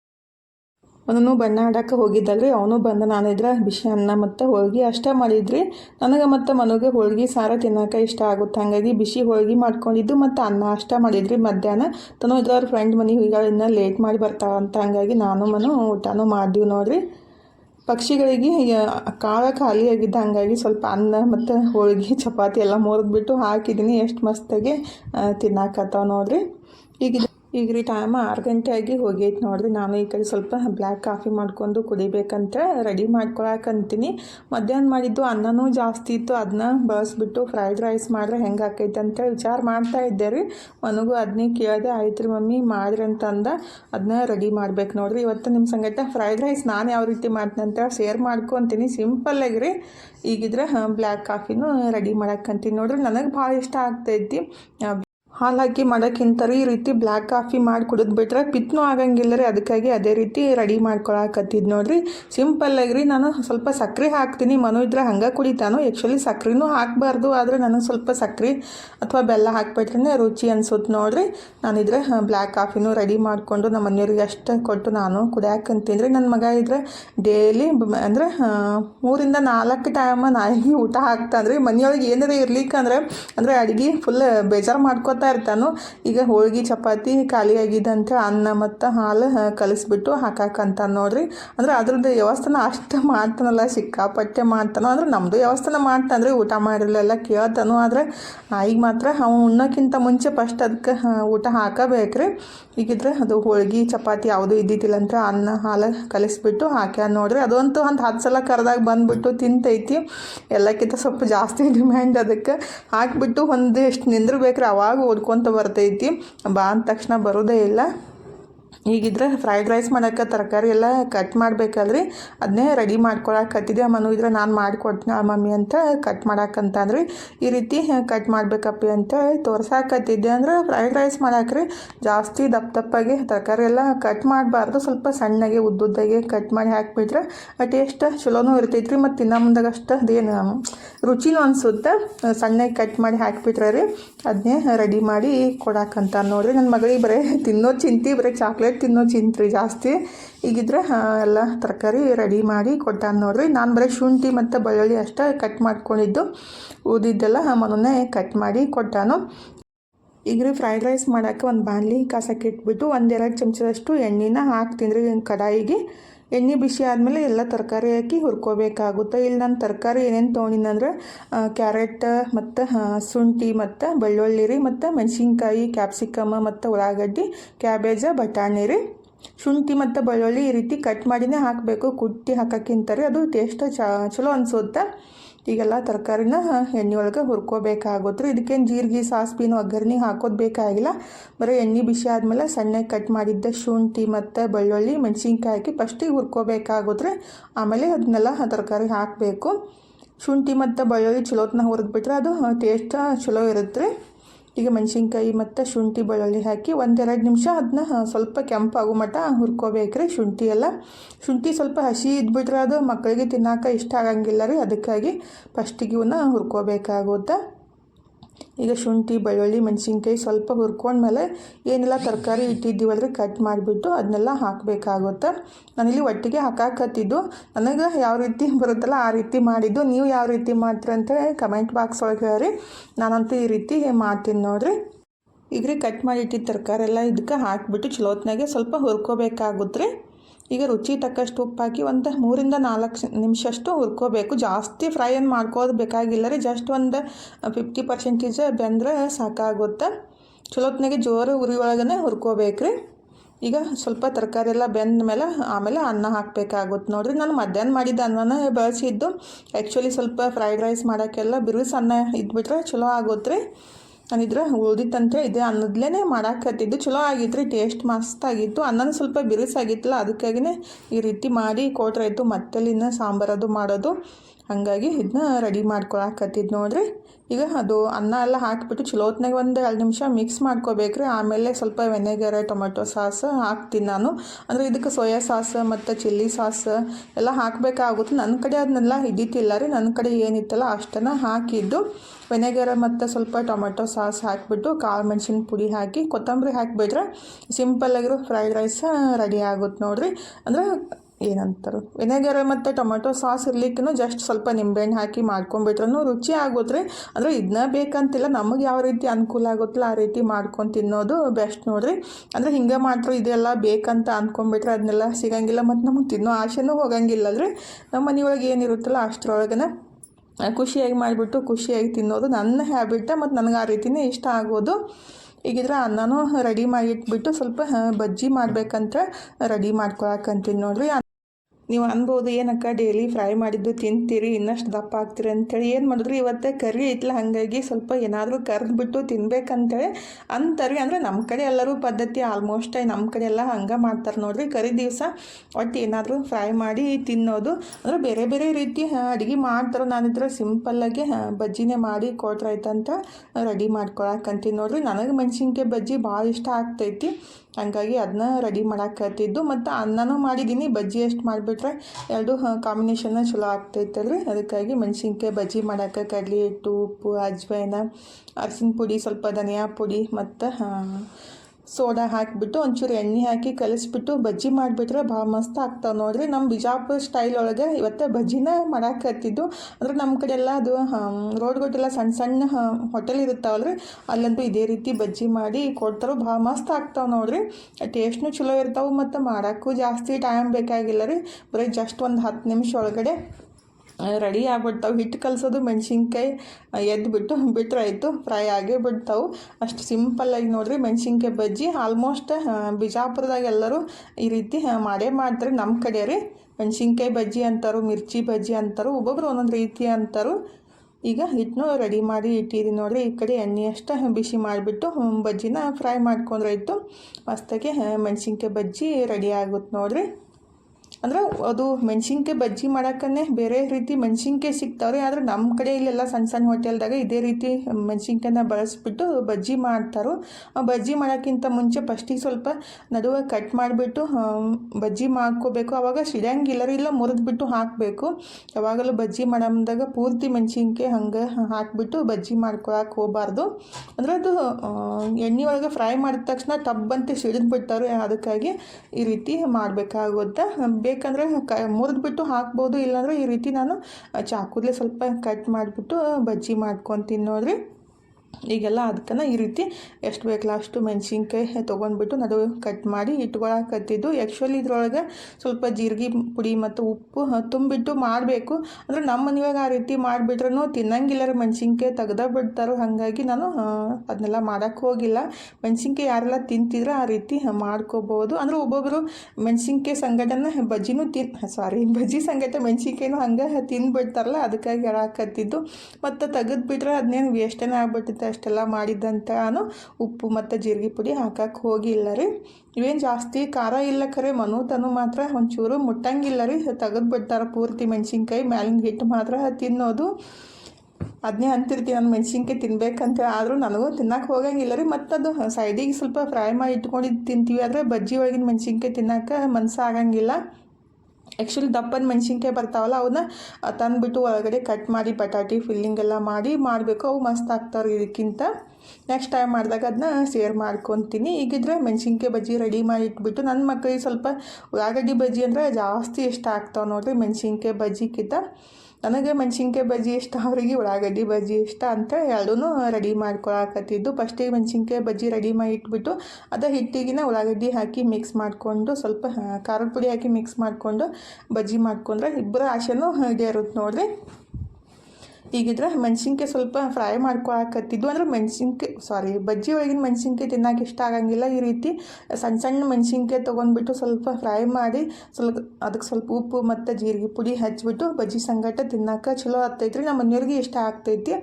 ಅವನು ಬಣ್ಣ ಆಡಕ್ಕೆ ಹೋಗಿದ್ದಲ್ರಿ, ಅವನು ಬಂದ ನಾನಿದ್ರೆ ಬಿಸಿ ಅನ್ನ ಮತ್ತು ಹೋಳ್ಗೆ ಅಷ್ಟೇ ಮಾಡಿದ್ರಿ. ನನಗೆ ಮತ್ತು ಮನೆಗೆ ಹೋಳ್ಗೆ, ಸಾರ ತಿನ್ನೋಕೆ ಇಷ್ಟ ಆಗುತ್ತೆ. ಹಾಗಾಗಿ ಬಿಸಿ ಹೋಳ್ಗೆ ಮಾಡ್ಕೊಂಡಿದ್ದು ಮತ್ತು ಅನ್ನ ಅಷ್ಟ ಮಾಡಿದ್ರಿ. ಮಧ್ಯಾಹ್ನ ತನು ಇದ್ರ ಅವ್ರ ಫ್ರೆಂಡ್ ಮನೆಗೆ ಈಗ ಇನ್ನು ಲೇಟ್ ಮಾಡಿ ಬರ್ತಾವಂತ ಹಾಗಾಗಿ ನಾನು ಮನು ಊಟನೂ ಮಾಡಿದ್ವಿ ನೋಡ್ರಿ. ಪಕ್ಷಿಗಳಿಗೆ ಕಾಳ ಖಾಲಿ ಆಗಿದ್ದ ಹಾಗಾಗಿ ಸ್ವಲ್ಪ ಅನ್ನ ಮತ್ತು ಹೋಳಿಗೆ, ಚಪಾತಿ ಎಲ್ಲ ಮುರಿದ್ಬಿಟ್ಟು ಹಾಕಿದ್ದೀನಿ ಎಷ್ಟು ಮಸ್ತಾಗಿ ತಿನ್ನಾಕತ್ತಾವ ನೋಡ್ರಿ. ಈಗ ಈಗ ರೀ ಟೈಮ್ ಆರು ಗಂಟೆ ಆಗಿ ಹೋಗೈತೆ ನೋಡ್ರಿ. ನಾನು ಈ ಕಡೆ ಸ್ವಲ್ಪ ಬ್ಲ್ಯಾಕ್ ಕಾಫಿ ಮಾಡ್ಕೊಂಡು ಕುಡಿಬೇಕಂತ ರೆಡಿ ಮಾಡ್ಕೊಳಕಂತೀನಿ. ಮಧ್ಯಾಹ್ನ ಮಾಡಿದ್ದು ಅನ್ನನೂ ಜಾಸ್ತಿ ಇತ್ತು. ಅದನ್ನ ಬಳಸ್ಬಿಟ್ಟು ಫ್ರೈಡ್ ರೈಸ್ ಮಾಡ್ರೆ ಹೆಂಗೆ ಆಕೈತೆ ಅಂತ ವಿಚಾರ ಮಾಡ್ತಾ ಇದ್ದೆ ರೀ. ಮನಗೂ ಅದನ್ನೇ ಕೇಳಿದೆ, ಆಯ್ತು ರೀ ಮಮ್ಮಿ, ಮಾಡ್ರಿ ಅಂತಂದ. ಅದನ್ನ ರೆಡಿ ಮಾಡ್ಬೇಕು ನೋಡ್ರಿ. ಇವತ್ತು ನಿಮ್ಮ ಸಂಗಟ ಫ್ರೈಡ್ ರೈಸ್ ನಾನು ಯಾವ ರೀತಿ ಮಾಡ್ತೀನಿ ಅಂತ ಶೇರ್ ಮಾಡ್ಕೊತೀನಿ. ಸಿಂಪಲ್ಲಾಗಿ ರೀ. ಈಗಿದ್ರೆ ಬ್ಲ್ಯಾಕ್ ಕಾಫಿನೂ ರೆಡಿ ಮಾಡಕ್ಕಂತೀನಿ ನೋಡ್ರಿ. ನನಗೆ ಭಾಳ ಇಷ್ಟ ಆಗ್ತೈತಿ. ಹಾಲು ಹಾಕಿ ಮಾಡೋಕ್ಕಿಂತ ಈ ರೀತಿ ಬ್ಲ್ಯಾಕ್ ಕಾಫಿ ಮಾಡಿ ಕುಡಿದ್ಬಿಟ್ರೆ ಪಿತ್ನೂ ಆಗಂಗಿಲ್ಲ ರೀ. ಅದಕ್ಕಾಗಿ ಅದೇ ರೀತಿ ರೆಡಿ ಮಾಡ್ಕೊಳಕತ್ತಿದ್ದು ನೋಡಿರಿ. ಸಿಂಪಲ್ಲಾಗಿ ರೀ, ನಾನು ಸ್ವಲ್ಪ ಸಕ್ಕರೆ ಹಾಕ್ತೀನಿ. ಮನು ಇದ್ರೆ ಹಂಗೆ ಕುಡಿತಾನು ಆ್ಯಕ್ಚುಲಿ ಸಕ್ಕರೆನೂ ಹಾಕಬಾರ್ದು. ಆದರೆ ನನಗೆ ಸ್ವಲ್ಪ ಸಕ್ಕರೆ ಅಥವಾ ಬೆಲ್ಲ ಹಾಕ್ಬಿಟ್ರೆ ರುಚಿ ಅನ್ಸುತ್ತೆ ನೋಡ್ರಿ. ನಾನಿದ್ರೆ ಬ್ಲ್ಯಾಕ್ ಕಾಫಿನೂ ರೆಡಿ ಮಾಡಿಕೊಂಡು ನಮ್ಮ ಮನೆಯವ್ರಿಗೆ ಅಷ್ಟು ಕೊಟ್ಟು ನಾನು ಕುಡಿಯಾಕಂತೀನಿ ರೀ ನನ್ನ ಮಗ ಇದ್ರೆ ಡೇಲಿ ಅಂದರೆ ಮೂರಿಂದ ನಾಲ್ಕು ಟೈಮ್ ನಾಯಿಗೆ ಊಟ ಹಾಕ್ತಾನೆ ರೀ ಮನೆಯೊಳಗೆ ಏನಾರ ಇರ್ಲಿಕ್ಕಂದ್ರೆ ಅಂದರೆ ಅಡುಗೆ ಫುಲ್ ಬೇಜಾರು ಮಾಡ್ಕೋತಾ ಇರ್ತಾನು, ಈಗ ಹೋಳ್ಗೆ, ಚಪಾತಿ, ಖಾಲಿ ಆಗಿದ್ದಂತೆ ಅನ್ನ ಮತ್ತು ಹಾಲು ಕಲಿಸ್ಬಿಟ್ಟು ಹಾಕಾಕಂತ ನೋಡ್ರಿ. ಅಂದ್ರೆ ಅದ್ರದ್ದು ವ್ಯವಸ್ಥೆನ ಅಷ್ಟು ಮಾಡ್ತಾನಲ್ಲ, ಸಿಕ್ಕಾಪಟ್ಟೆ ಮಾಡ್ತಾನೋ, ಅಂದ್ರೆ ನಮ್ಮದು ವ್ಯವಸ್ಥೆನ ಮಾಡ್ತಾನ್ರಿ. ಊಟ ಮಾಡಿರಲಿಲ್ಲ ಕೇಳ್ತಾನು, ಆದರೆ ಈಗ ಮಾತ್ರ ಅವ ಉಣ್ಣೋಕ್ಕಿಂತ ಮುಂಚೆ ಫಸ್ಟ್ ಅದಕ್ಕೆ ಊಟ ಹಾಕಬೇಕ್ರಿ. ಈಗಿದ್ರೆ ಅದು ಹೋಳ್ಗೆ, ಚಪಾತಿ ಯಾವುದೂ ಇದ್ದಿದ್ದಿಲ್ಲ ಅಂತ ಅನ್ನ, ಹಾಲು ಕಲಿಸ್ಬಿಟ್ಟು ಹಾಕ್ಯ ನೋಡ್ರಿ. ಅದಂತೂ ಒಂದು ಹತ್ತು ಸಲ ಕರೆದಾಗ ಬಂದ್ಬಿಟ್ಟು ತಿಂತೈತಿ. ಎಲ್ಲಕ್ಕಿಂತ ಸ್ವಲ್ಪ ಜಾಸ್ತಿ ಡಿಮ್ಯಾಂಡ್ ಅದಕ್ಕೆ. ಹಾಕಿಬಿಟ್ಟು ಒಂದು ಎಷ್ಟು ನಿಂದಿರ್ಬೇಕ್ರಿ, ಅವಾಗ ಓಡ್ಕೊತ ಬರ್ತೈತಿ. ಬಾ ಅಂದ ತಕ್ಷಣ ಬರೋದೇ ಇಲ್ಲ. ಈಗಿದ್ರೆ ಫ್ರೈಡ್ ರೈಸ್ ಮಾಡೋಕ್ಕೆ ತರಕಾರಿ ಎಲ್ಲ ಕಟ್ ಮಾಡಬೇಕಲ್ರಿ ಅದನ್ನೇ ರೆಡಿ ಮಾಡ್ಕೊಳಕತ್ತಿದ್ದೆ ಮನು ಇದ್ರೆ ನಾನು ಮಾಡಿಕೊಡ್ತೀನಿ ಮಮ್ಮಿ ಅಂತ ಕಟ್ ಮಾಡೋಕ್ಕಂತಂದ್ರಿ ಈ ರೀತಿ ಕಟ್ ಮಾಡ್ಬೇಕಪ್ಪಿ ಅಂತ ತೋರ್ಸಾಕತ್ತಿದ್ದೆ ಅಂದ್ರೆ ಫ್ರೈಡ್ ರೈಸ್ ಮಾಡಾಕ್ರಿ ಜಾಸ್ತಿ ದಪ್ಪ ದಪ್ಪಾಗಿ ತರಕಾರಿ ಎಲ್ಲ ಕಟ್ ಮಾಡಬಾರ್ದು. ಸ್ವಲ್ಪ ಸಣ್ಣಗೆ, ಉದ್ದುದ್ದಾಗೆ ಕಟ್ ಮಾಡಿ ಹಾಕಿಬಿಟ್ರೆ ಟೇಸ್ಟ್ ಚಲೋನೂ ಇರ್ತೈತ್ರಿ. ಮತ್ತು ತಿನ್ನೋ ಮುಂದಾಗಷ್ಟು ಅದೇನು ರುಚಿನೂ ಅನಿಸುತ್ತೆ. ಸಣ್ಣಗೆ ಕಟ್ ಮಾಡಿ ಹಾಕಿಬಿಟ್ರೆ ರೀ ಅದನ್ನೇ ರೆಡಿ ಮಾಡಿ ಕೊಡಾಕಂತ ನೋಡ್ರಿ. ನನ್ನ ಮಗಳಿಗೆ ಬರೀ ತಿನ್ನೋ ಚಿಂತೆ, ಬರೀ ಚಾಕ್ಲೇಟ್ ತಿನ್ನೋ ಚಿಂತ್ರಿ ಜಾಸ್ತಿ. ಈಗಿದ್ರೆ ಎಲ್ಲ ತರಕಾರಿ ರೆಡಿ ಮಾಡಿ ಕೊಟ್ಟಾನ ನೋಡ್ರಿ. ನಾನು ಬರೀ ಶುಂಠಿ ಮತ್ತು ಬೆಳ್ಳುಳ್ಳಿ ಅಷ್ಟೇ ಕಟ್ ಮಾಡ್ಕೊಂಡಿದ್ದು. ಊದಿದ್ದೆಲ್ಲ ಮನನೇ ಕಟ್ ಮಾಡಿ ಕೊಟ್ಟಾನು. ಈಗ ರೀ ಫ್ರೈಡ್ ರೈಸ್ ಮಾಡೋಕ್ಕೆ ಒಂದು ಬಾಣಲಿ ಕಾಸಕ್ಕೆ ಇಟ್ಬಿಟ್ಟು ಒಂದೆರಡು ಚಮಚದಷ್ಟು ಎಣ್ಣೆನ ಹಾಕಿ ರೀ ಕಡಾಯಿಗೆ. ಎಣ್ಣೆ ಬಿಸಿ ಆದಮೇಲೆ ಎಲ್ಲ ತರಕಾರಿ ಹಾಕಿ ಹುರ್ಕೋಬೇಕಾಗುತ್ತೆ. ಇಲ್ಲಿ ನಾನು ತರಕಾರಿ ಏನೇನು ತೊಗೊಂಡಿನಂದ್ರೆ ಕ್ಯಾರೆಟ್ ಮತ್ತು ಶುಂಠಿ ಮತ್ತು, ಬೆಳ್ಳುಳ್ಳಿ ರೀ ಮತ್ತು ಮೆಣಸಿನ್ಕಾಯಿ, ಕ್ಯಾಪ್ಸಿಕಮ್ ಮತ್ತು ಉಳ್ಳಾಗಡ್ಡಿ, ಕ್ಯಾಬೇಜ, ಬಟಾಣಿ ರೀ. ಶುಂಠಿ ಮತ್ತು ಬೆಳ್ಳುಳ್ಳಿ ಈ ರೀತಿ ಕಟ್ ಮಾಡಿನೇ ಹಾಕಬೇಕು. ಕುಟ್ಟಿ ಹಾಕೋಕ್ಕಿಂತ ರೀ ಅದು ಟೇಸ್ಟ್ ಚಲೋ ಅನಿಸುತ್ತೆ. ಈಗೆಲ್ಲ ತರಕಾರಿನ ಎಣ್ಣೆ ಒಳಗೆ ಹುರ್ಕೋಬೇಕಾಗುತ್ತೆ ಇದಕ್ಕೇನು ಜೀರಿಗೆ, ಸಾಸ್ಬಿನ, ಒಗ್ಗರಣೆ ಹಾಕೋದು ಬೇಕಾಗಿಲ್ಲ. ಬರೀ ಎಣ್ಣೆ ಬಿಸಿ ಆದಮೇಲೆ ಸಣ್ಣಗೆ ಕಟ್ ಮಾಡಿದ್ದ ಶುಂಠಿ ಮತ್ತು ಬೆಳ್ಳುಳ್ಳಿ, ಮೆಣಸಿನ್ಕಾಯಿ ಹಾಕಿ ಫಸ್ಟಿಗೆ ಹುರ್ಕೋಬೇಕಾಗುತ್ತೆ ಆಮೇಲೆ ಅದನ್ನೆಲ್ಲ ತರಕಾರಿ ಹಾಕಬೇಕು. ಶುಂಠಿ ಮತ್ತು ಬೆಳ್ಳುಳ್ಳಿ ಚಲೋತ್ನ ಹುರಿದ್ಬಿಟ್ರೆ ಅದು ಟೇಸ್ಟ್ ಚಲೋ ಇರುತ್ತೆ ಈಗ ಮೆಣಸಿನ್ಕಾಯಿ ಮತ್ತು ಶುಂಠಿ ಬೆಳ್ಳುಳ್ಳಿ ಹಾಕಿ ಒಂದೆರಡು ನಿಮಿಷ ಅದನ್ನ ಸ್ವಲ್ಪ ಕೆಂಪಾಗೋ ಮಟ್ಟ ಹುರ್ಕೋಬೇಕ್ರಿ ಶುಂಠಿ ಎಲ್ಲ. ಶುಂಠಿ ಸ್ವಲ್ಪ ಹಸಿ ಇದ್ಬಿಟ್ರೆ ಅದು ಮಕ್ಕಳಿಗೆ ತಿನ್ನೋಕೆ ಇಷ್ಟ ಆಗಂಗಿಲ್ಲ ರೀ, ಅದಕ್ಕಾಗಿ ಫಸ್ಟಿಗೆ ಇವನ್ನ ಹುರ್ಕೋಬೇಕಾಗುತ್ತೆ. ಈಗ ಶುಂಠಿ, ಬೆಳ್ಳುಳ್ಳಿ, ಮೆಣಸಿನ್ಕಾಯಿ ಸ್ವಲ್ಪ ಹುರ್ಕೊಂಡ್ಮೇಲೆ ಏನೆಲ್ಲ ತರಕಾರಿ ಇಟ್ಟಿದ್ದೀವಲ್ರಿ ಕಟ್ ಮಾಡಿಬಿಟ್ಟು ಅದನ್ನೆಲ್ಲ ಹಾಕಬೇಕಾಗುತ್ತೆ. ನಾನಿಲ್ಲಿ ಒಟ್ಟಿಗೆ ಹಾಕಾಕತ್ತಿದ್ದು, ನನಗೆ ಯಾವ ರೀತಿ ಬರುತ್ತಲ್ಲ ಆ ರೀತಿ ಮಾಡಿದ್ದು, ನೀವು ಯಾವ ರೀತಿ ಮಾಡ್ತೀರ ಅಂತ ಕಮೆಂಟ್ ಬಾಕ್ಸ್ ಒಳಗೆ ಹೇಳ್ರಿ ನಾನಂತೂ ಈ ರೀತಿ ಮಾಡ್ತೀನಿ ನೋಡ್ರಿ. ಈಗ ರೀ ಕಟ್ ಮಾಡಿ ಇಟ್ಟಿದ್ದ ತರಕಾರಿ ಎಲ್ಲ ಇದಕ್ಕೆ ಹಾಕಿಬಿಟ್ಟು ಚಲೋತ್ನಾಗೆ ಸ್ವಲ್ಪ ಹುರ್ಕೋಬೇಕಾಗುತ್ತೆ ರೀ ಈಗ ರುಚಿ ತಕ್ಕಷ್ಟು ಉಪ್ಪು ಹಾಕಿ ಒಂದು ಮೂರಿಂದ ನಾಲ್ಕು ನಿಮಿಷ ಅಷ್ಟು ಹುರ್ಕೋಬೇಕು. ಜಾಸ್ತಿ ಫ್ರೈ ಏನು ಮಾಡ್ಕೋದು ಬೇಕಾಗಿಲ್ಲ ರೀ. ಜಸ್ಟ್ ಒಂದು ಫಿಫ್ಟಿ ಪರ್ಸೆಂಟೇಜ್ ಬೆಂದ್ರೆ ಸಾಕಾಗುತ್ತೆ. ಚಲೋತ್ನಾಗೆ ಜೋರು ಉರಿ ಒಳಗನೆ ಹುರ್ಕೋಬೇಕು ರೀ. ಈಗ ಸ್ವಲ್ಪ ತರಕಾರಿ ಎಲ್ಲ ಬೆಂದ ಮೇಲೆ ಆಮೇಲೆ ಅನ್ನ ಹಾಕಬೇಕಾಗುತ್ತೆ ನೋಡಿರಿ. ನಾನು ಮಧ್ಯಾಹ್ನ ಮಾಡಿದ್ದ ಅನ್ನನ ಬಳಸಿದ್ದು. ಆ್ಯಕ್ಚುಲಿ ಸ್ವಲ್ಪ ಫ್ರೈಡ್ ರೈಸ್ ಮಾಡೋಕ್ಕೆಲ್ಲ ಬಿರುಸು ಅನ್ನ ಇದ್ಬಿಟ್ರೆ ಚಲೋ ಆಗುತ್ತೆ ರೀ ನಾನಿದ್ರೆ ಉಳ್ದಿತ್ತಂತೆ ಇದೆ ಅನ್ನದ್ಲೇ ಮಾಡಾಕತ್ತಿದ್ದು ಚಲೋ ಆಗಿತ್ತು ರೀ ಟೇಸ್ಟ್ ಮಸ್ತ್ ಆಗಿತ್ತು. ಅನ್ನನ ಸ್ವಲ್ಪ ಬಿರುಸಾಗಿತ್ತಲ್ಲ, ಅದಕ್ಕಾಗಿನೇ ಈ ರೀತಿ ಮಾಡಿ ಕೊಟ್ರಾಯ್ತು ಮತ್ತೆಲ್ಲಿನ ಸಾಂಬಾರದು ಮಾಡೋದು. ಹಾಗಾಗಿ ಇದನ್ನ ರೆಡಿ ಮಾಡ್ಕೊಳಕತ್ತಿದ್ದು ನೋಡ್ರಿ. ಈಗ ಅದು ಅನ್ನ ಎಲ್ಲ ಹಾಕಿಬಿಟ್ಟು ಚಲೋತ್ನಾಗ ಒಂದು ಎರಡು ನಿಮಿಷ ಮಿಕ್ಸ್ ಮಾಡ್ಕೋಬೇಕ್ರಿ. ಆಮೇಲೆ ಸ್ವಲ್ಪ ವೆನೆಗರ್ ಟೊಮೆಟೊ ಸಾಸ್ ಹಾಕ್ತೀನಿ ನಾನು. ಅಂದರೆ ಇದಕ್ಕೆ ಸೋಯಾ ಸಾಸ್ ಮತ್ತು ಚಿಲ್ಲಿ ಸಾಸ್ ಎಲ್ಲ ಹಾಕಬೇಕಾಗುತ್ತೆ. ನನ್ನ ಕಡೆ ಅದನ್ನೆಲ್ಲ ಹಿಡಿತಿಲ್ಲ ರೀ. ನನ್ನ ಕಡೆ ಏನಿತ್ತಲ್ಲ ಅಷ್ಟನ್ನು ಹಾಕಿದ್ದು. ವೆನೆಗರ ಮತ್ತು ಸ್ವಲ್ಪ ಟೊಮೆಟೊ ಸಾಸ್ ಹಾಕಿಬಿಟ್ಟು ಕಾಳು ಮೆಣಸಿನ ಪುಡಿ ಹಾಕಿ ಕೊತ್ತಂಬರಿ ಹಾಕಿಬಿಟ್ರೆ ಸಿಂಪಲ್ಲಾಗಿರೋ ಫ್ರೈಡ್ ರೈಸ್ ರೆಡಿ ಆಗುತ್ತೆ ನೋಡಿರಿ. ಅಂದ್ರೆ ಏನಂತಾರೆ? ವಿನೆಗರ್ ಮತ್ತು ಟೊಮೆಟೊ ಸಾಸ್ ಇರ್ಲಿಕ್ಕೂ ಜಸ್ಟ್ ಸ್ವಲ್ಪ ನಿಂಬೆಹಣ್ಣು ಹಾಕಿ ಮಾಡ್ಕೊಂಬಿಟ್ರೂ ರುಚಿ ಆಗುತ್ತೆ ಅಂದರೆ ಇದನ್ನ ಬೇಕಂತಿಲ್ಲ, ನಮಗೆ ಯಾವ ರೀತಿ ಅನುಕೂಲ ಆಗುತ್ತಲ್ಲ ಆ ರೀತಿ ಮಾಡ್ಕೊಂಡು ತಿನ್ನೋದು ಬೆಸ್ಟ್ ನೋಡ್ರಿ. ಅಂದರೆ ಹಿಂಗೆ ಮಾಡ್ರೆ ಇದೆಲ್ಲ ಬೇಕಂತ ಅಂದ್ಕೊಂಬಿಟ್ರೆ ಅದನ್ನೆಲ್ಲ ಸಿಗಂಗಿಲ್ಲ ಮತ್ತು ನಮಗೆ ತಿನ್ನೋ ಆಸೆನೂ ಹೋಗಂಗಿಲ್ಲ ರೀ ನಮ್ಮ ಮನೆಯೊಳಗೆ ಏನಿರುತ್ತಲ್ಲ ಅಷ್ಟರೊಳಗನೆ ಖುಷಿಯಾಗಿ ಮಾಡಿಬಿಟ್ಟು ಖುಷಿಯಾಗಿ ತಿನ್ನೋದು ನನ್ನ ಹ್ಯಾಬಿಟ ಮತ್ತು ನನಗೆ ಆ ರೀತಿನೇ ಇಷ್ಟ ಆಗೋದು. ಈಗಿದ್ರೆ ಅನ್ನನೂ ರೆಡಿ ಮಾಡಿಟ್ಬಿಟ್ಟು ಸ್ವಲ್ಪ ಬಜ್ಜಿ ಮಾಡ್ಬೇಕಂತ ರೆಡಿ ಮಾಡ್ಕೊಳಕಂತೀನಿ ನೋಡ್ರಿ. ನೀವು ಅನ್ಬೋದು, ಏನಕ್ಕ ಡೈಲಿ ಫ್ರೈ ಮಾಡಿದ್ದು ತಿಂತೀರಿ, ಇನ್ನಷ್ಟು ದಪ್ಪ ಆಗ್ತೀರಿ ಅಂತೇಳಿ ಏನು ಮಾಡಿದ್ರು? ಇವತ್ತೇ ಕರಿ ಐತ್ಲ, ಹಾಗಾಗಿ ಸ್ವಲ್ಪ ಏನಾದರೂ ಕರೆದ್ಬಿಟ್ಟು ತಿನ್ಬೇಕಂತೇಳಿ ಅಂತಾರೆ ಅಂದರೆ ನಮ್ಮ ಕಡೆ ಎಲ್ಲರೂ ಪದ್ಧತಿ ಆಲ್ಮೋಸ್ಟ್ ನಮ್ಮ ಕಡೆ ಎಲ್ಲ ಹಂಗೆ ಮಾಡ್ತಾರೆ ನೋಡಿರಿ. ಕರಿ ದಿವಸ ಒಟ್ಟು ಏನಾದರೂ ಫ್ರೈ ಮಾಡಿ ತಿನ್ನೋದು. ಅಂದರೆ ಬೇರೆ ಬೇರೆ ರೀತಿ ಅಡುಗೆ ಮಾಡ್ತಾರೆ ನಾನಿದ್ರೆ ಸಿಂಪಲ್ಲಾಗಿ ಬಜ್ಜಿನೇ ಮಾಡಿ ಕೊಟ್ರಾಯ್ತಂತ ರೆಡಿ ಮಾಡ್ಕೊಳಕಂತೀನಿ ನೋಡಿರಿ. ನನಗೆ ಮೆಣಸಿನ್ಕಾಯಿ ಬಜ್ಜಿ ಭಾಳ ಇಷ್ಟ ಆಗ್ತೈತಿ. ಹಂಗಾಗಿ ಅದನ್ನ ರೆಡಿ ಮಾಡಾಕತ್ತಿದ್ದು ಮತ್ತು ಅನ್ನನೂ ಮಾಡಿದ್ದೀನಿ ಬಜ್ಜಿ ಎಷ್ಟು ಮಾಡಿಬಿಟ್ರೆ ಎರಡು ಕಾಂಬಿನೇಷನ್ನ ಚಲೋ ಆಗ್ತೈತಲ್ರಿ. ಅದಕ್ಕಾಗಿ ಮೆಣಸಿನ್ಕಾಯಿ ಬಜ್ಜಿ ಮಾಡೋಕೆ ಕಡಲೆ ಹಿಟ್ಟು, ಉಪ್ಪು ಅಜ್ವೈನ ಅರ್ಸಿನ ಪುಡಿ, ಸ್ವಲ್ಪ ಧನಿಯಾ ಪುಡಿ ಮತ್ತು ಸೋಡಾ ಹಾಕಿಬಿಟ್ಟು ಒಂಚೂರು ಎಣ್ಣೆ ಹಾಕಿ ಕಲಿಸ್ಬಿಟ್ಟು ಬಜ್ಜಿ ಮಾಡಿಬಿಟ್ರೆ ಭಾಳ ಮಸ್ತ್ ಆಗ್ತಾವೆ ನೋಡಿರಿ. ನಮ್ಮ ಬಿಜಾಪುರ ಸ್ಟೈಲ್ ಒಳಗೆ ಇವತ್ತು ಬಜ್ಜಿನ ಮಾಡಾಕತ್ತಿದ್ದು ಅಂದ್ರೆ ನಮ್ಮ ಕಡೆ ಎಲ್ಲ ಅದು ರೋಡ್ಗೊಟ್ಟೆಲ್ಲ ಸಣ್ಣ ಸಣ್ಣ ಹೋಟೆಲ್ ಇರುತ್ತಾವಲ್ರಿ. ಅಲ್ಲಂತೂ ಇದೇ ರೀತಿ ಬಜ್ಜಿ ಮಾಡಿ ಕೊಡ್ತಾರೆ ಭಾಳ ಮಸ್ತ್ ಆಗ್ತಾವೆ ನೋಡಿರಿ. ಟೇಸ್ಟ್ನು ಚಲೋ ಇರ್ತಾವೆ ಮತ್ತು ಮಾಡೋಕ್ಕೂ ಜಾಸ್ತಿ ಟೈಮ್ ಬೇಕಾಗಿಲ್ಲ ರೀ. ಬರೀ ಜಸ್ಟ್ ಒಂದು ಹತ್ತು ನಿಮಿಷ ಒಳಗಡೆ ರೆಡಿ ಆಗ್ಬಿಡ್ತಾವೆ. ಹಿಟ್ಟು ಕಲಸೋದು ಮೆಣಸಿನ್ಕಾಯಿ ಎದ್ದುಬಿಟ್ಟು ಬಿಟ್ಟರೆ ಆಯಿತು. ಫ್ರೈ ಆಗೇ ಬಿಡ್ತಾವೆ. ಅಷ್ಟು ಸಿಂಪಲ್ಲಾಗಿ ನೋಡ್ರಿ ಮೆಣಸಿನ್ಕಾಯಿ ಬಜ್ಜಿ. ಆಲ್ಮೋಸ್ಟ್ ಬಿಜಾಪುರದಾಗ ಎಲ್ಲರೂ ಈ ರೀತಿ ಮಾಡೇ ಮಾಡ್ತಾರೆ. ನಮ್ಮ ಕಡೆ ರೀ ಮೆಣಸಿನ್ಕಾಯಿ ಬಜ್ಜಿ ಅಂತಾರು, ಮಿರ್ಚಿ ಬಜ್ಜಿ ಅಂತಾರು, ಒಬ್ಬೊಬ್ರು ಒಂದೊಂದು ರೀತಿ ಅಂತಾರು. ಈಗ ಹಿಟ್ಟನ್ನು ರೆಡಿ ಮಾಡಿ ಇಟ್ಟಿದ್ದೀನಿ ನೋಡಿರಿ. ಈ ಕಡೆ ಎಣ್ಣೆ ಅಷ್ಟು ಬಿಸಿ ಮಾಡಿಬಿಟ್ಟು ಬಜ್ಜಿನ ಫ್ರೈ ಮಾಡ್ಕೊಂಡ್ರಾಯ್ತು ಮಸ್ತಾಗಿ ಮೆಣಸಿನ್ಕಾಯಿ ಬಜ್ಜಿ ರೆಡಿ ಆಗುತ್ತೆ ನೋಡ್ರಿ. ಅಂದ್ರೆ ಅದು ಮೆಣಸಿನ್ಕಾಯಿ ಬಜ್ಜಿ ಮಾಡೋಕ್ಕೇ ಬೇರೆ ರೀತಿ ಮೆಣಸಿನ್ಕಾಯಿ ಸಿಗ್ತಾವ್ರಿ, ಆದರೆ ನಮ್ಮ ಕಡೆ ಇಲ್ಲೆಲ್ಲ ಸಣ್ಣ ಸಣ್ಣ ಹೋಟೆಲ್ದಾಗ ಇದೇ ರೀತಿ ಮೆಣಸಿನ್ಕಾಯಿನ ಬಳಸಿಬಿಟ್ಟು ಬಜ್ಜಿ ಮಾಡ್ತಾರೆ. ಬಜ್ಜಿ ಮಾಡೋಕ್ಕಿಂತ ಮುಂಚೆ ಫಸ್ಟಿಗೆ ಸ್ವಲ್ಪ ನಡುವೆ ಕಟ್ ಮಾಡಿಬಿಟ್ಟು ಬಜ್ಜಿ ಮಾಡ್ಕೋಬೇಕು. ಆವಾಗ ಸಿಡಂಗಿಲ್ಲ ರೀ ಇಲ್ಲ ಮುರಿದ್ಬಿಟ್ಟು ಹಾಕಬೇಕು. ಯಾವಾಗಲೂ ಬಜ್ಜಿ ಮಾಡಮ್ದಾಗ ಪೂರ್ತಿ ಮೆಣಸಿನ್ಕಾಯಿ ಹಂಗೆ ಹಾಕಿಬಿಟ್ಟು ಬಜ್ಜಿ ಮಾಡ್ಕೊಳಕ್ಕೆ ಹೋಗಬಾರ್ದು. ಅಂದ್ರೆ ಅದು ಎಣ್ಣೆ ಒಳಗೆ ಫ್ರೈ ಮಾಡಿದ ತಕ್ಷಣ ಟಬ್ಬಂತೆ ಸಿಡಿದು ಬಿಡ್ತಾರೆ ಅದಕ್ಕಾಗಿ ಈ ರೀತಿ ಮಾಡಬೇಕಾಗುತ್ತೆ. ಬೇಕಂದರೆ ಕ ಮುರಿದ್ಬಿಟ್ಟು ಹಾಕ್ಬೋದು, ಇಲ್ಲಾಂದರೆ ಈ ರೀತಿ ನಾನು ಚಾಕುದಲ್ಲೇ ಸ್ವಲ್ಪ ಕಟ್ ಮಾಡಿಬಿಟ್ಟು ಬಜ್ಜಿ ಮಾಡ್ಕೊಂಡು ನೋಡ್ರಿ ಈಗೆಲ್ಲ ಅದಕ್ಕನ ಈ ರೀತಿ ಎಷ್ಟು ಬೇಕಲ್ಲ ಅಷ್ಟು ಮೆಣಸಿನ್ಕಾಯಿ ತೊಗೊಂಡ್ಬಿಟ್ಟು ಅದು ಕಟ್ ಮಾಡಿ ಇಟ್ಕೊಳಕತ್ತಿದ್ದು ಆ್ಯಕ್ಚುಲಿ ಇದರೊಳಗೆ ಸ್ವಲ್ಪ ಜೀರಿಗೆ ಪುಡಿ ಮತ್ತು ಉಪ್ಪು ತುಂಬಿಟ್ಟು ಮಾಡಬೇಕು. ಅಂದರೆ ನಮ್ಮ ಮನೆಯಾಗ ಆ ರೀತಿ ಮಾಡಿಬಿಟ್ರೂ ತಿನ್ನಂಗಿಲ್ಲ ರೀ ಮೆಣಸಿನ್ಕಾಯಿ ತೆಗ್ದ ಬಿಡ್ತಾರೋ ಹಾಗಾಗಿ ನಾನು ಅದನ್ನೆಲ್ಲ ಮಾಡೋಕ್ಕೆ ಹೋಗಿಲ್ಲ. ಮೆಣಸಿನ್ಕಾಯಿ ಯಾರೆಲ್ಲ ತಿಂತಿದ್ರೆ ಆ ರೀತಿ ಮಾಡ್ಕೋಬೋದು. ಅಂದ್ರೆ ಒಬ್ಬೊಬ್ಬರು ಮೆಣಸಿನ್ಕಾಯಿ ಸಂಗಟನ ಬಜ್ಜಿನೂ ತಿನ್ ಸಾರಿ ಬಜ್ಜಿ ಸಂಗಟ ಮೆಣಸಿನ್ಕಾಯಿನೂ ಹಂಗೆ ತಿಂದ್ಬಿಡ್ತಾರಲ್ಲ, ಅದಕ್ಕಾಗಿ ಹೇಳಾಕತ್ತಿದ್ದು ಮತ್ತು ತೆಗೆದ್ಬಿಟ್ರೆ ಅದನ್ನೇನು ವೇಸ್ಟೇನೆ ಆಗ್ಬಿಟ್ಟಿತ್ತು ಅಷ್ಟೆಲ್ಲ ಮಾಡಿದ್ದಂತ ನಾನು ಉಪ್ಪು ಮತ್ತು ಜೀರಿಗೆ ಪುಡಿ ಹಾಕಕ್ಕೆ ಹೋಗಿಲ್ಲ ರೀ. ಇವೇನು ಜಾಸ್ತಿ ಖಾರ ಇಲ್ಲ ಖರೆ ಮನು ತನು ಮಾತ್ರ ಒಂಚೂರು ಮುಟ್ಟಂಗಿಲ್ಲ ರೀ. ತೆಗೆದು ಬಿಡ್ತಾರೆ ಪೂರ್ತಿ ಮೆಣಸಿನ್ಕಾಯಿ ಮ್ಯಾಲಿನ ಹಿಟ್ಟು ಮಾತ್ರ ತಿನ್ನೋದು. ಅದನ್ನೇ ಅಂತಿರ್ತೀನಿ ನಾನು ಮೆಣಸಿನ್ಕಾಯಿ ತಿನ್ಬೇಕಂತ ಆದರೂ ನನಗೂ ತಿನ್ನಕ್ಕೆ ಹೋಗಂಗಿಲ್ಲ ರೀ. ಮತ್ತು ಅದು ಸೈಡಿಗೆ ಸ್ವಲ್ಪ ಫ್ರೈ ಮಾಡಿ ಇಟ್ಕೊಂಡಿದ್ದು ತಿಂತೀವಿ, ಆದರೆ ಬಜ್ಜಿ ಒಳಗಿನ ಮೆಣಸಿನ್ಕಾಯಿ ತಿನ್ನೋಕೆ ಮನಸ್ಸು ಆಗಂಗಿಲ್ಲ. ಆ್ಯಕ್ಚುಲಿ ದಪ್ಪನ ಮೆಣಸಿನ್ಕಾಯಿ ಬರ್ತಾವಲ್ಲ ಅವನ್ನ ತಂದುಬಿಟ್ಟು ಒಳಗಡೆ ಕಟ್ ಮಾಡಿ ಬಟಾಟಿ ಫಿಲ್ಲಿಂಗ್ ಎಲ್ಲ ಮಾಡಿ ಮಾಡಬೇಕು. ಅವು ಮಸ್ತ್ ಆಗ್ತಾವ್ರಿ ಇದಕ್ಕಿಂತ ನೆಕ್ಸ್ಟ್ ಟೈಮ್ ಮಾಡಿದಾಗ ಅದನ್ನ ಸೇರ್ ಮಾಡ್ಕೊತೀನಿ. ಈಗಿದ್ರೆ ಮೆಣಸಿನ್ಕಾಯಿ ಬಜ್ಜಿ ರೆಡಿ ಮಾಡಿ ಇಟ್ಬಿಟ್ಟು ನನ್ನ ಮಕ್ಕಳಿಗೆ ಸ್ವಲ್ಪ ಉಳ್ಳಾಗಡ್ಡಿ ಬಜ್ಜಿ ಅಂದರೆ ಜಾಸ್ತಿ ಇಷ್ಟ ಆಗ್ತಾವೆ ನೋಡಿರಿ ಮೆಣಸಿನ್ಕಾಯಿ ಬಜ್ಜಿಕ್ಕಿಂತ ನನಗೆ ಮೆಣಸಿನ್ಕಾಯಿ ಬಜ್ಜಿ ಇಷ್ಟ, ಅವರಿಗೆ ಉಳ್ಳಾಗಡ್ಡಿ ಬಜ್ಜಿ ಇಷ್ಟ ಅಂತ ಎರಡೂ ರೆಡಿ ಮಾಡ್ಕೊಳಕತ್ತಿದ್ದು. ಫಸ್ಟಿಗೆ ಮೆಣಸಿನ್ಕಾಯಿ ಬಜ್ಜಿ ರೆಡಿ ಮಾಡಿ ಇಟ್ಬಿಟ್ಟು ಅದ ಹಿಟ್ಟಿಗಿನ ಉಳ್ಳಾಗಡ್ಡಿ ಹಾಕಿ ಮಿಕ್ಸ್ ಮಾಡಿಕೊಂಡು, ಸ್ವಲ್ಪ ಖಾರದ ಪುಡಿ ಹಾಕಿ ಮಿಕ್ಸ್ ಮಾಡಿಕೊಂಡು ಬಜ್ಜಿ ಮಾಡ್ಕೊಂಡ್ರೆ ಇಬ್ಬರ ಆಶೆನೂ ಇರುತ್ತೆ ನೋಡ್ರಿ. ಈಗಿದ್ರೆ ಮೆಣಸಿನ್ಕಾಯಿ ಸ್ವಲ್ಪ ಫ್ರೈ ಮಾಡ್ಕೊಳಕತ್ತಿದ್ದು ಅಂದ್ರೆ ಮೆಣಸಿನ್ಕಾಯಿ ಸಾರಿ ಬಜ್ಜಿ ಒಳಗಿನ ಮೆಣಸಿನ್ಕಾಯಿ ತಿನ್ನಕ್ಕೆ ಇಷ್ಟ ಆಗಂಗಿಲ್ಲ ಈ ರೀತಿ. ಸಣ್ಣ ಸಣ್ಣ ಮೆಣಸಿನ್ಕಾಯಿ ತೊಗೊಂಡ್ಬಿಟ್ಟು ಸ್ವಲ್ಪ ಫ್ರೈ ಮಾಡಿ, ಸ್ವಲ್ಪ ಅದಕ್ಕೆ ಸ್ವಲ್ಪ ಉಪ್ಪು ಮತ್ತು ಜೀರಿಗೆ ಪುಡಿ ಹಚ್ಚಿಬಿಟ್ಟು ಬಜ್ಜಿ ಸಂಗಟ ತಿನ್ನಕ್ಕೆ ಚಲೋ ಆಗ್ತೈತ್ರಿ. ನಮ್ಮ ಮನೆಯವ್ರಿಗೆ ಇಷ್ಟ ಆಗ್ತೈತಿ.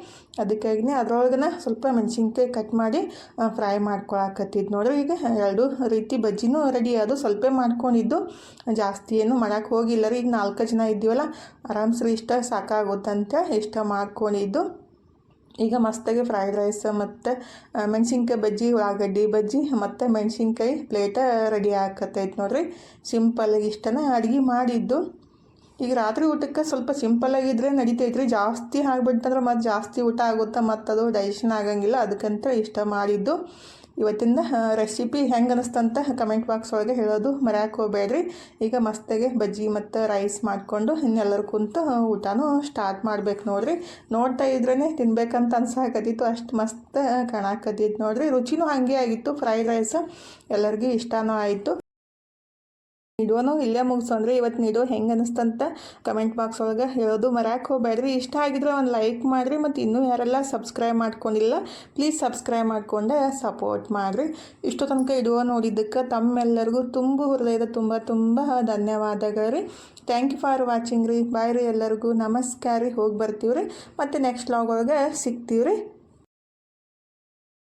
ಅದಕ್ಕಾಗಿನೇ ಅದ್ರೊಳಗನ ಸ್ವಲ್ಪ ಮೆಣಸಿನ್ಕಾಯಿ ಕಟ್ ಮಾಡಿ ಫ್ರೈ ಮಾಡ್ಕೊಳಕತ್ತಿದ್ದು ನೋಡ್ರಿ ಈಗ ಎರಡು ರೀತಿ ಬಜ್ಜಿನೂ ರೆಡಿ ಅದು. ಸ್ವಲ್ಪ ಮಾಡ್ಕೊಂಡಿದ್ದು. ಜಾಸ್ತಿ ಏನು ಮಾಡೋಕ್ಕೆ ಹೋಗಿಲ್ಲ ರೀ. ಈಗ ನಾಲ್ಕು ಜನ ಇದ್ದೀವಲ್ಲ ಆರಾಮ್ಸ್ರಿ ಇಷ್ಟ ಸಾಕಾಗುತ್ತಂತ ಇಷ್ಟ ಮಾಡ್ಕೊಂಡಿದ್ದು. ಈಗ ಮಸ್ತಾಗಿ ಫ್ರೈಡ್ ರೈಸ್ ಮತ್ತು ಮೆಣಸಿನ್ಕಾಯಿ ಬಜ್ಜಿ, ಉಳ್ಳಾಗಡ್ಡಿ ಬಜ್ಜಿ, ಮತ್ತು ಮೆಣಸಿನ್ಕಾಯಿ ಪ್ಲೇಟ ರೆಡಿ ಆಕತ್ತೈತೆ ನೋಡಿರಿ. ಸಿಂಪಲ್ಲಾಗಿ ಇಷ್ಟನ ಅಡುಗೆ ಮಾಡಿದ್ದು. ಈಗ ರಾತ್ರಿ ಊಟಕ್ಕೆ ಸ್ವಲ್ಪ ಸಿಂಪಲ್ಲಾಗಿದ್ದರೆ ನಡಿತೈತ್ರಿ. ಜಾಸ್ತಿ ಆಗ್ಬಿಟ್ಟಂದ್ರೆ ಮತ್ತು ಜಾಸ್ತಿ ಊಟ ಆಗುತ್ತೆ ಮತ್ತು ಅದು ಡೈಜೆಷನ್ ಆಗಂಗಿಲ್ಲ. ಅದಕ್ಕಂತ ಇಷ್ಟ ಮಾಡಿದ್ದು. ಇವತ್ತಿನ ರೆಸಿಪಿ ಹೆಂಗೆ ಅನ್ನಿಸ್ತಂತ ಕಮೆಂಟ್ ಬಾಕ್ಸ್ ಒಳಗೆ ಹೇಳೋದು ಮರ್ಯಾಕೆ ಹೋಗ್ಬೇಡ್ರಿ. ಈಗ ಮಸ್ತಾಗೆ ಬಜ್ಜಿ ಮತ್ತು ರೈಸ್ ಮಾಡಿಕೊಂಡು ಇನ್ನೆಲ್ಲರೂ ಕುಂತು ಊಟನೂ ಸ್ಟಾರ್ಟ್ ಮಾಡ್ಬೇಕು ನೋಡ್ರಿ. ನೋಡ್ತಾ ಇದ್ರೇ ತಿನ್ಬೇಕಂತ ಅನ್ಸಾಕತ್ತಿತ್ತು. ಅಷ್ಟು ಮಸ್ತ್ ಕಾಣಾಕತ್ತಿತ್ತು ನೋಡ್ರಿ. ರುಚಿನೂ ಹಾಗೆ ಆಗಿತ್ತು. ಫ್ರೈಡ್ ರೈಸ್ ಎಲ್ಲರಿಗೂ ಇಷ್ಟನೂ ಆಯಿತು. ವಿಡಿಯೋನು ಇಲ್ಲೇ ಮುಗಿಸೋಂದ್ರೆ ಇವತ್ತು ವಿಡಿಯೋ ಹೆಂಗೆ ಅನಿಸ್ತಂತ ಕಮೆಂಟ್ ಬಾಕ್ಸ್ ಒಳಗೆ ಹೇಳೋದು ಮರ್ಯಾಕೆ ಹೋಗ್ಬೇಡ್ರಿ. ಇಷ್ಟ ಆಗಿದ್ರೆ ಒಂದು ಲೈಕ್ ಮಾಡಿರಿ ಮತ್ತು ಇನ್ನೂ ಯಾರೆಲ್ಲ ಸಬ್ಸ್ಕ್ರೈಬ್ ಮಾಡ್ಕೊಂಡಿಲ್ಲ ಪ್ಲೀಸ್ ಸಬ್ಸ್ಕ್ರೈಬ್ ಮಾಡ್ಕೊಂಡೆ ಸಪೋರ್ಟ್ ಮಾಡಿರಿ. ಇಷ್ಟು ತನಕ ವಿಡಿಯೋ ನೋಡಿದ್ದಕ್ಕೆ ತಮ್ಮೆಲ್ಲರಿಗೂ ತುಂಬ ಹೃದಯದ ತುಂಬ ತುಂಬ ಧನ್ಯವಾದಗಳು ರೀ. ಥ್ಯಾಂಕ್ ಯು ಫಾರ್ ವಾಚಿಂಗ್ ರೀ. ಬಾಯ್ ರೀ ಎಲ್ಲರಿಗೂ. ನಮಸ್ಕಾರ ರೀ. ಹೋಗಿ ಬರ್ತೀವಿ ರೀ ಮತ್ತು ನೆಕ್ಸ್ಟ್ ಲಾಗ್ ಒಳಗೆ ಸಿಗ್ತೀವಿ ರೀ